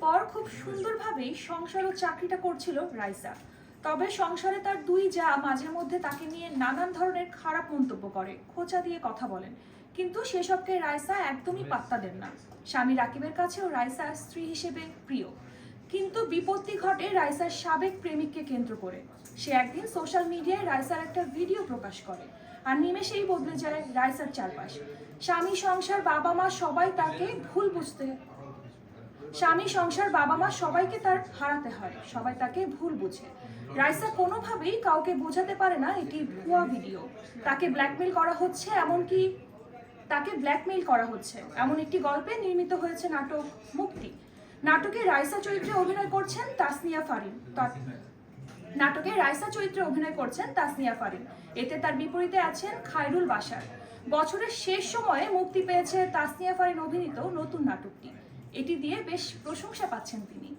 পর খুব সুন্দরভাবেই সংসার ও চাকরিটা করছিল রাইসা। তবে সংসারে তার দুই যা মাঝে মধ্যে তাকে নিয়ে নানান ধরনের খারাপ মন্তব্য করে খোঁচা দিয়ে কথা বলেন। কিন্তু সেসবকে রাইসা একদমই পাত্তা দেন না। স্বামী রাকিবের কাছেও রাইসা স্ত্রী হিসেবে প্রিয়। কিন্তু বিপত্তি ঘটে রাইসার সাবেক প্রেমিককে কেন্দ্র করে। সে একদিন সোশ্যাল মিডিয়ায় রাইসার একটা ভিডিও প্রকাশ করে আর নিমেষেই বদলে যায় রাইসার চারপাশ। স্বামী সংসার বাবা মা সবাই তাকে ভুল বুঝতে স্বামী, সংসার বাবা মা সবাইকে তার হারাতে হয়। সবাই তাকে ভুল বুঝে। রাইসা কোনোভাবেই কাউকে বোঝাতে পারে না, এটি ভুয়া ভিডিও। তাকে ব্ল্যাকমেল করা হচ্ছে, এমনকি তাকে ব্ল্যাকমেইল করা হচ্ছে। এমন একটি গল্পে নির্মিত হয়েছে নাটক মুক্তি। নাটকে রাইসা চরিত্রে অভিনয় করছেন তাসনিয়া ফারিন। নাটকে রাইসা চরিত্রে অভিনয় করছেন তাসনিয়া ফারিন। এতে তার বিপরীতে আছেন খায়রুল বাসার বছরের শেষ সময়ে মুক্তি পেয়েছে তাসনিয়া ফারিন অভিনীত নতুন নাটকটি। এটি দিয়ে বেশ প্রশংসা পাচ্ছেন তিনি।